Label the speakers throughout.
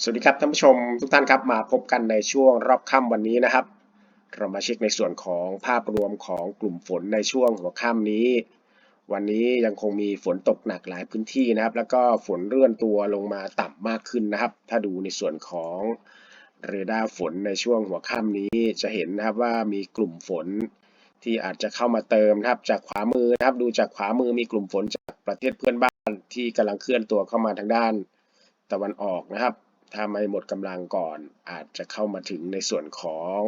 Speaker 1: สวัสดีครับท่านผู้ชมทุกท่านครับมาพบกันในช่วงรอบค่ำวันนี้นะครับ เรามาเช็คในส่วนของภาพรวมของกลุ่มฝนในช่วงหัวค่ำนี้ วันนี้ยังคงมีฝนตกหนักหลายพื้นที่นะครับ แล้วก็ฝนเลื่อนตัวลงมาต่ำมากขึ้นนะครับ ถ้าดูในส่วนของเรดาร์ฝนในช่วงหัวค่ำนี้จะเห็นนะครับว่ามีกลุ่มฝนที่อาจจะเข้ามาเติมนะครับ จากขวามือนะครับ ดูจากขวามือมีกลุ่มฝนจากประเทศเพื่อนบ้านที่กำลังเคลื่อนตัวเข้ามาทางด้านตะวันออกนะครับ ถ้าไม่หมดกำลังก่อน อาจจะเข้ามาถึงในส่วนของ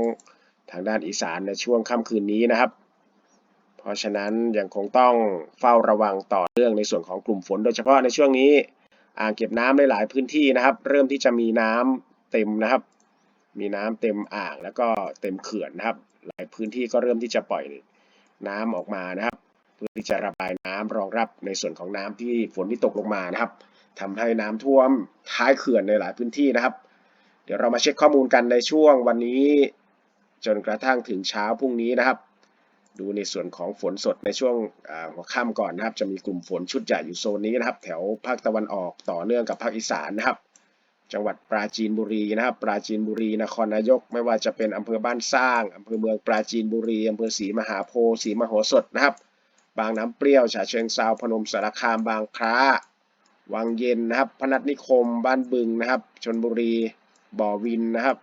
Speaker 1: ทางด้านอีสานในช่วงค่ำคืนนี้นะครับ เพราะฉะนั้นยังคงต้องเฝ้าระวังต่อเรื่องในส่วนของกลุ่มฝน โดยเฉพาะในช่วงนี้อ่างเก็บน้ำในหลายพื้นที่นะครับ เริ่มที่จะมีน้ำเต็มนะครับ มีน้ำเต็มอ่างแล้วก็เต็มเขื่อนนะครับ หลายพื้นที่ก็เริ่มที่จะปล่อยน้ำออกมานะครับ เพื่อที่จะระบายน้ำรองรับในส่วนของน้ำที่ฝนที่ตกลงมานะครับ ทำให้น้ำท่วมท้ายเขื่อนในหลายพื้นที่นะครับ เดี๋ยวเรามาเช็คข้อมูลกันในช่วงวันนี้ จนกระทั่งถึงเช้าพรุ่งนี้นะครับ ดูในส่วนของฝนสดในช่วงหัวค่ำก่อนนะครับ จะมีกลุ่มฝนชุดใหญ่อยู่โซนนี้นะครับ แถวภาคตะวันออกต่อเนื่องกับภาคอีสานนะครับ จังหวัดปราจีนบุรีนะครับ ปราจีนบุรีนครนายก ไม่ว่าจะเป็นอำเภอบ้านสร้างอำเภอเมืองปราจีนบุรีอำเภอศรีมหาโพธิ์ศรีมโหสถนะครับ บางน้ำเปรี้ยวฉะเชิงเซาพนมสารคามบางคล้า วังเย็นนะครับ พนัสนิคม บ้านบึงนะครับ ชนบุรี บ่อวินนะครับ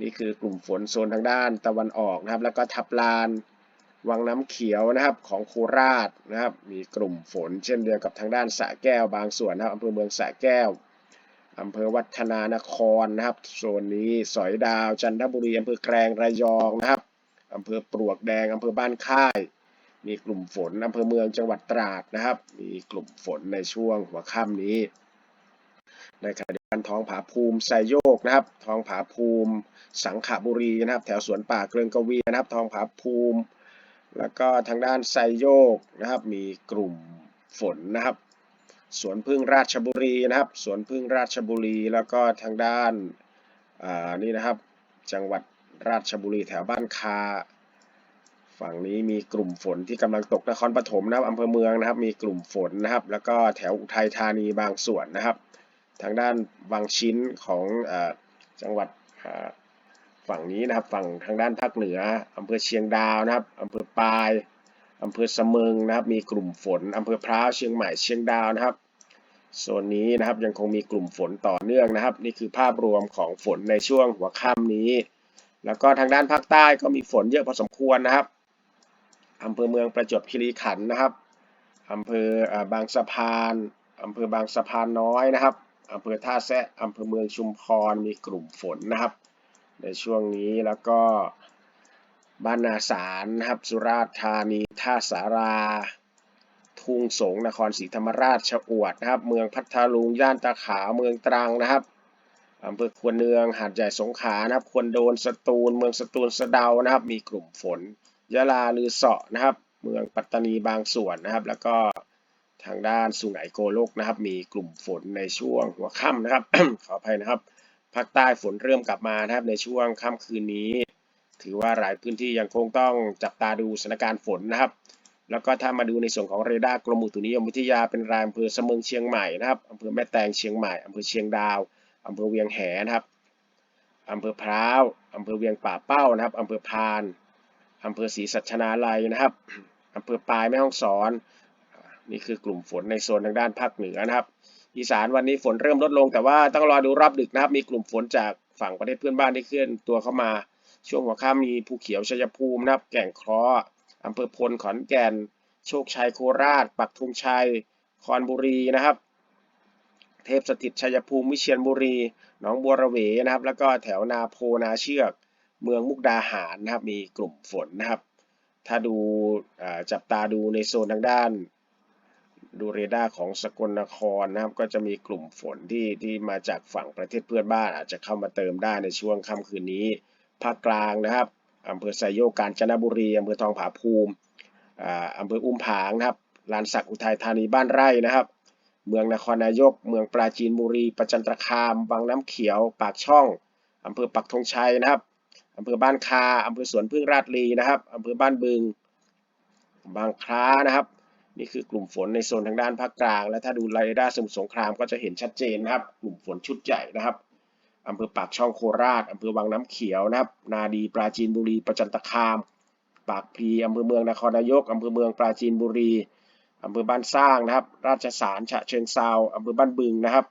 Speaker 1: นี่คือกลุ่มฝนโซนทางด้านตะวันออกนะครับ แล้วก็ทับลาน วังน้ำเขียวนะครับของโคราชนะครับ มีกลุ่มฝนเช่นเดียวกับทางด้านสระแก้วบางส่วนนะครับอำเภอเมืองสระแก้วอำเภอวัฒนานครนะครับ โซนนี้สอยดาว จันทบุรีอำเภอแกลงระยองนะครับอำเภอปลวกแดงอำเภอบ้านค่าย มีกลุ่มฝนอำเภอเมืองจังหวัดตราดนะครับ มีกลุ่มฝนในช่วงหัวค่ำนี้ในขณะเดียวกันท้องผาภูมิไซโยกนะครับ ท้องผาภูมิ สังขบุรีนะครับ แถวสวนป่าเกลืองกวีนะครับ ท้องผาภูมิ แล้วก็ทางด้านไซโยกนะครับ มีกลุ่มฝนนะครับ สวนพึ่งราชบุรีนะครับ สวนพึ่งราชบุรี แล้วก็ทางด้านนี่นะครับ จังหวัดราชบุรีแถวบ้านคา ฝั่งนี้มีกลุ่มฝนที่กำลังตกนครปฐมนะครับอำเภอเมืองนะครับ มีกลุ่มฝนนะครับ แล้วก็แถวอุทัยธานีบางส่วนนะครับ ทางด้านบางชิ้นของอจังหวัดฝั่งนี้นะครับ ฝั่งทางด้านภาคเหนืออำเภอเชียงดาวนะครับอำเภอปายอำเภอเสมิงนะครับ มีกลุ่มฝนอำเภอพร้าวเชียงใหม่เชียงดาวนะครับโซนนี้นะครับยังคงมีกลุ่มฝนต่อเนื่องนะครับ นี่คือภาพรวมของฝนในช่วงหัวค่ำนี้ แล้วก็ทางด้านภาคใต้ก็มีฝนเยอะพอสมควรนะครับ อำเภอเมืองประจวบคีรีขันธ์นะครับอำเภอบางสะพานอำเภอบางสะพานน้อยนะครับอำเภอท่าแซะอำเภอเมืองชุมพรมีกลุ่มฝนนะครับ ในช่วงนี้แล้วก็บ้านนาสารนะครับ สุราษฎร์ธานีท่าสารา ทุ่งสงนครศรีธรรมราชชะอวดนะครับ เมืองพัทลุงย่านตาขาวเมืองตรังนะครับอำเภอควรเนืองหาดใหญ่สงขลานะครับควรโดนสตูล เมืองสตูลสะเดานะครับ มีกลุ่มฝน ยะลาลือเสาะนะครับ เมืองปัตตานีบางส่วนนะครับ แล้วก็ทางด้านสุไหงโกลกนะครับ มีกลุ่มฝนในช่วงหัวค่ำนะครับ ขออภัยนะครับภาคใต้ฝนเริ่มกลับมานะครับในช่วงค่ำคืนนี้ ถือว่าหลายพื้นที่ยังคงต้องจับตาดูสถานการณ์ฝนนะครับ แล้วก็ถ้ามาดูในส่วนของเรดาร์กรมอุตุนิยมวิทยาเป็นรายอำเภอเสมิงเชียงใหม่นะครับอำเภอแม่แตงเชียงใหม่อำเภอเชียงดาวอำเภอเวียงแหนะครับอำเภอพร้าวอำเภอเวียงป่าเป้านะครับอำเภอพาน อำเภอศรีสัชนาลัยนะครับอำเภอปลายแม่ฮ่องสอน นี่คือกลุ่มฝนในโซนทางด้านภาคเหนือนะครับ อีสานวันนี้ฝนเริ่มลดลง แต่ว่าต้องรอดูรอบดึกนะครับ มีกลุ่มฝนจากฝั่งประเทศเพื่อนบ้านที่เคลื่อนตัวเข้ามา ช่วงหัวค่ำมีภูเขียวชัยภูมินะครับ แก่งคราะห์อำเภอพลขอนแก่น โชคชัยโคราช ปักธงชัย คอนบุรีนะครับ เทพสถิตชัยภูมิวิเชียรบุรี หนองบัวระเวนะครับ แล้วก็แถวนาโพนาเชือก เมืองมุกดาหารนะครับ มีกลุ่มฝนนะครับ ถ้าดูจับตาดูในโซนทางด้าน ดูเรดาร์ของสกลนครนะครับ ก็จะมีกลุ่มฝนที่ที่มาจากฝั่งประเทศเพื่อนบ้าน อาจจะเข้ามาเติมได้ในช่วงค่ำคืนนี้ ภาคกลางนะครับอำเภอไซโยกาญจนบุรีอำเภอทองผาภูมิอำเภออุ้มผางนะครับลานสักอุทัยธานีบ้านไร่นะครับ เมืองนครนายก เมืองปราจีนบุรี ประจันตคาม บางน้ำเขียว ปากช่องอำเภอปักธงชัยนะครับ อำเภอบ้านคาอำเภอสวนพึ่งราชลีนะครับอำเภอบ้านบึง บางคล้านะครับ นี่คือกลุ่มฝนในโซนทางด้านภาคกลาง และถ้าดูเรดาร์สมุทรสงครามก็จะเห็นชัดเจนนะครับ กลุ่มฝนชุดใหญ่นะครับอำเภอปากช่องโคราชอำเภอวังน้ำเขียวนะครับ นาดีปราจีนบุรีประจันตคาม ปากพลีอำเภอเมืองนครนายกอำเภอเมืองปราจีนบุรีอำเภอบ้านสร้างนะครับ ราชสารฉะเชิงเซาอำเภอบ้านบึงนะครับ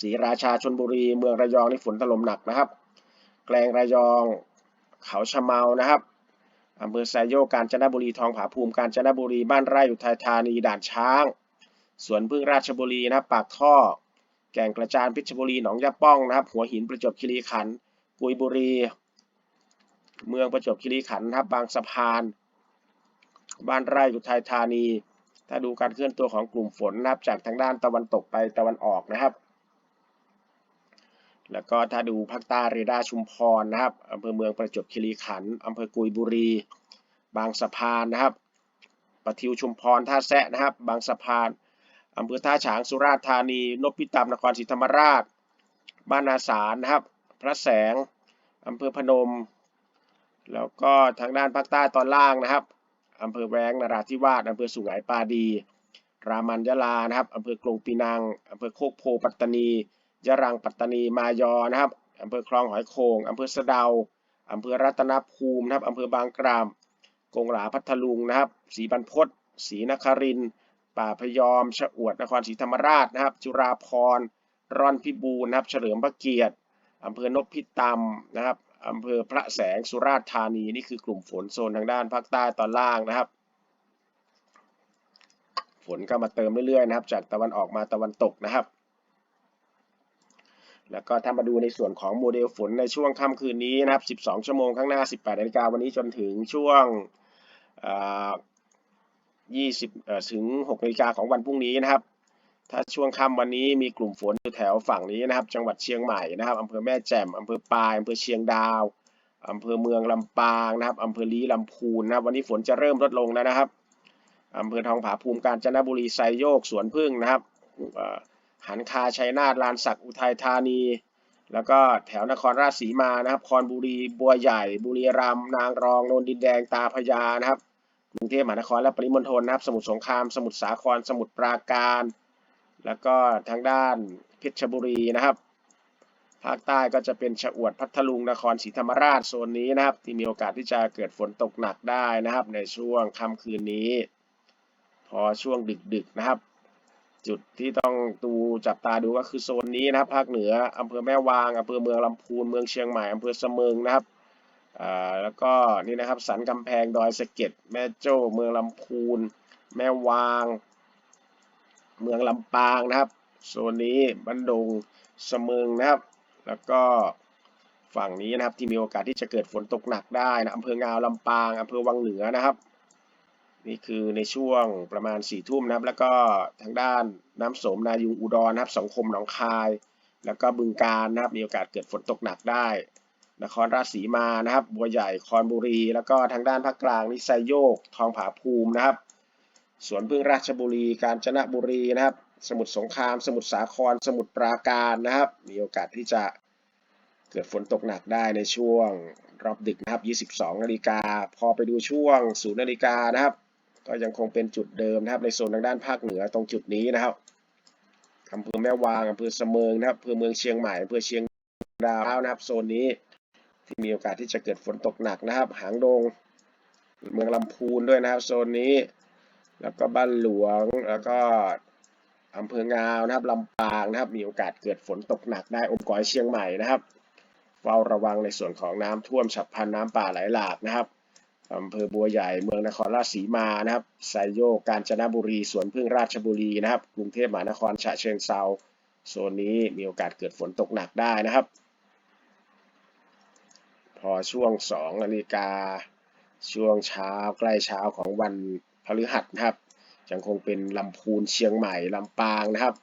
Speaker 1: ศรีราชาชนบุรี เมืองระยองนี่ฝนถล่มหนักนะครับ แกลงระยอง เขาชะเมานะครับอำเภอไซโยกาญจนบุรีทองผาภูมิกาญจนบุรีบ้านไร่อุทัยธานีด่านช้างสวนพึ่งราชบุรีนะครับปากท่อ แก่งกระจานเพชบุรีหนองยาป้องนะครับ หัวหินประจวบคีรีขันธ์กุยบุรี เมืองประจวบคีรีขันธ์นะครับบางสะพาน บ้านไร่อุทัยธานี ถ้าดูการเคลื่อนตัวของกลุ่มฝนนะครับจากทางด้านตะวันตกไปตะวันออกนะครับ แล้วก็ถ้าดูภาคใต้เรดาชุมพรนะครับอำเภอเมืองประจวบคีรีขันธ์อำเภอกุยบุรี บางสะพานนะครับปะทิวชุมพรท่าแซะนะครับ บางสะพานอำเภอท่าฉางสุราษฎร์ธานี นพิตามนครศรีธรรมราช บ้านนาสารนะครับ พระแสงอำเภอพนม แล้วก็ทางด้านภาคใต้ตอนล่างนะครับอำเภอแวงนราธิวาสอำเภอสุไหงปาดี รามันยะลานะครับอำเภอกรงปีนังอำเภอโคกโพปัตตานี ยะรังปัตตานีมายอนะครับอำเภอคลองหอยโขงอำเภอสะเดาอำเภอรัตนภูมินะครับอำเภอบางกรามกงหลาพัทลุงนะครับศรีบรรพตศรีนคริน ป่าพยอมชะอวดนครศรีธรรมราชนะครับ จุฬาภรร่อนพิบูรณ์นะครับ เฉลิมพระเกียรติอำเภอนพิตำนะครับอำเภอพระแสงสุราษฎร์ธานีนี่คือกลุ่มฝนโซนทางด้านภาคใต้ตอนล่างนะครับ ฝนก็มาเติมเรื่อยๆนะครับ จากตะวันออกมาตะวันตกนะครับ แล้วก็ถ้ามาดูในส่วนของโมเดลฝนในช่วงค่ำคืนนี้นะครับ 12 ชั่วโมงข้างหน้า 18นาฬิกาวันนี้จนถึงช่วง20ถึง6นาฬิกาของวันพรุ่งนี้นะครับ ถ้าช่วงค่ำวันนี้มีกลุ่มฝนอยู่แถวฝั่งนี้นะครับ จังหวัดเชียงใหม่นะครับอำเภอแม่แจ่มอำเภอปายอำเภอเชียงดาวอำเภอเมืองลำปางนะครับอำเภอลีลำพูนนะครับ วันนี้ฝนจะเริ่มลดลงแล้วนะครับอำเภอทองผาภูมิกาญจนบุรีไซโยกสวนพึ่งนะครับ หันคาชัยนาทลานสักอุทัยธานี แล้วก็แถวนครราชสีมานะครับ คอนบุรีบัวใหญ่ บุรีรัมย์นางรองนนดินแดงตาพระยานะครับกรุงเทพมหานครและปริมณฑลนะครับ สมุทรสงคราม สมุทรสาคร สมุทรปราการ แล้วก็ทางด้านเพชรบุรีนะครับ ภาคใต้ก็จะเป็นชะอวดพัทลุงนครศรีธรรมราชโซนนี้นะครับ ที่มีโอกาสที่จะเกิดฝนตกหนักได้นะครับ ในช่วงค่ำคืนนี้ พอช่วงดึกๆนะครับ จุดที่ต้องดูจับตาดูก็คือโซนนี้นะครับ ภาคเหนืออำเภอแม่วางอำเภอเมืองลำพูนเมืองเชียงใหม่อำเภอเสมิงนะครับแล้วก็นี่นะครับสันกำแพงดอยสะเก็ดแม่โจ้เมืองลำพูน แม่วาง เมืองลำปางนะครับโซนนี้บันดงเสมิงนะครับ แล้วก็ฝั่งนี้นะครับที่มีโอกาสที่จะเกิดฝนตกหนักได้นะอำเภองาวลำปางอำเภอวังเหนือนะครับ นี่คือในช่วงประมาณสี่ทุ่มนะครับ แล้วก็ทางด้านน้ำสมนายุงอุดรนะครับสังคมหนองคาย แล้วก็บึงการนะครับมีโอกาสเกิดฝนตกหนักได้ นครราชสีมานะครับ บัวใหญ่คอนบุรี แล้วก็ทางด้านภาคกลางนิไซโยก ทองผาภูมินะครับสวนพึ่งราชบุรี กาญจนบุรีนะครับ สมุทรสงคราม สมุทรสาคร สมุทรปราการนะครับ มีโอกาสที่จะเกิดฝนตกหนักได้ในช่วงรอบดึกนะครับ 22 นาฬิกา พอไปดูช่วง 0 นาฬิกานะครับ ก็ยังคงเป็นจุดเดิมนะครับ ในโซนทางด้านภาคเหนือตรงจุดนี้นะครับอำเภอแม่วางอำเภอเสมิงนะครับอำเภอเมืองเชียงใหม่อำเภอเชียงดาวนะครับโซนนี้ที่มีโอกาสที่จะเกิดฝนตกหนักนะครับ หางดง เมืองลำพูนด้วยนะครับโซนนี้ แล้วก็บ้านหลวงแล้วก็อำเภองาวนะครับลำปางนะครับ มีโอกาสเกิดฝนตกหนักได้อมก๋อยเชียงใหม่นะครับเฝ้าระวังในส่วนของน้ำท่วมฉับพลันน้ำป่าไหลหลากนะครับ อำเภอบัวใหญ่เมืองนครราชสีมานะครับไซโยกกาญจนบุรีสวนพึ่งราชบุรีนะครับ กรุงเทพมหานครฉะเชิงเซาโซนนี้มีโอกาสเกิดฝนตกหนักได้นะครับ พอช่วง2นาฬิกาช่วงเช้าใกล้เช้าของวันพฤหัสนะครับยังคงเป็นลำพูนเชียงใหม่ลำปางนะครับ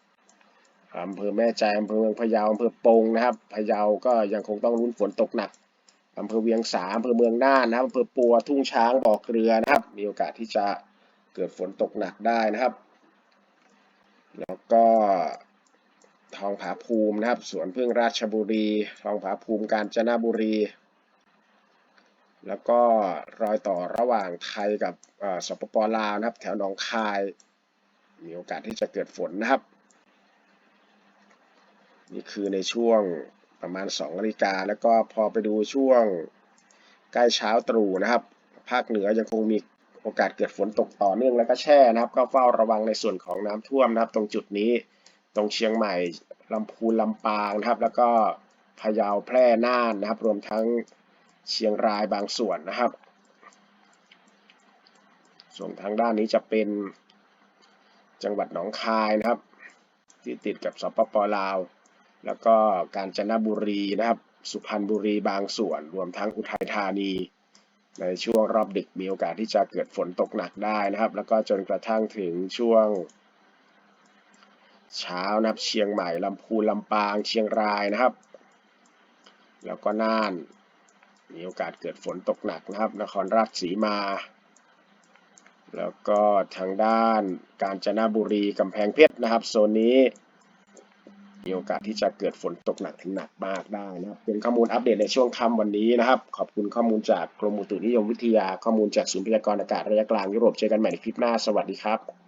Speaker 1: อำเภอแม่ใจอำเภอเมืองพะเยาอำเภอปงนะครับพะเยาก็ยังคงต้องรุ้นฝนตกหนัก อำเภอเวียงสาอำเภอเมืองน่านนะครับอำเภอปัวทุ่งช้างบ่อเกลือนะครับ มีโอกาสที่จะเกิดฝนตกหนักได้นะครับ แล้วก็ทองผาภูมินะครับ สวนพึ่งราชบุรี ทองผาภูมิกาญจนบุรี แล้วก็รอยต่อระหว่างไทยกับสปปลาวนะครับ แถวหนองคาย มีโอกาสที่จะเกิดฝนนะครับ นี่คือในช่วง ประมาณ2นาฬิกา แล้วก็พอไปดูช่วงใกล้เช้าตรู่นะครับ ภาคเหนือยังคงมีโอกาสเกิดฝนตกต่อเนื่องแล้วก็แช่นะครับ ก็เฝ้าระวังในส่วนของน้ำท่วมนะครับ ตรงจุดนี้ตรงเชียงใหม่ลำพูนลำปางนะครับ แล้วก็พะเยาแพร่น่านนะครับ รวมทั้งเชียงรายบางส่วนนะครับ ส่วนทางด้านนี้จะเป็นจังหวัดหนองคายนะครับ ที่ติดกับสปปลาว แล้วก็กาญจนบุรีนะครับ สุพรรณบุรีบางส่วน รวมทั้งอุทัยธานี ในช่วงรอบดึกมีโอกาสที่จะเกิดฝนตกหนักได้นะครับ แล้วก็จนกระทั่งถึงช่วง เช้านะครับ เชียงใหม่ลำพูนลำปาง เชียงรายนะครับ แล้วก็น่าน มีโอกาสเกิดฝนตกหนักนะครับ นครราชสีมาแล้วก็ทางด้านกาญจนบุรีกำแพงเพชรนะครับโซนนี้ มีโอกาสที่จะเกิดฝนตกหนักถึงหนักมากได้นะครับ เป็นข้อมูลอัปเดตในช่วงค่ำวันนี้นะครับ ขอบคุณข้อมูลจากกรมอุตุนิยมวิทยา ข้อมูลจากศูนย์พยากรณ์อากาศระยะกลางยุโรป เจอกันใหม่ในคลิปหน้า สวัสดีครับ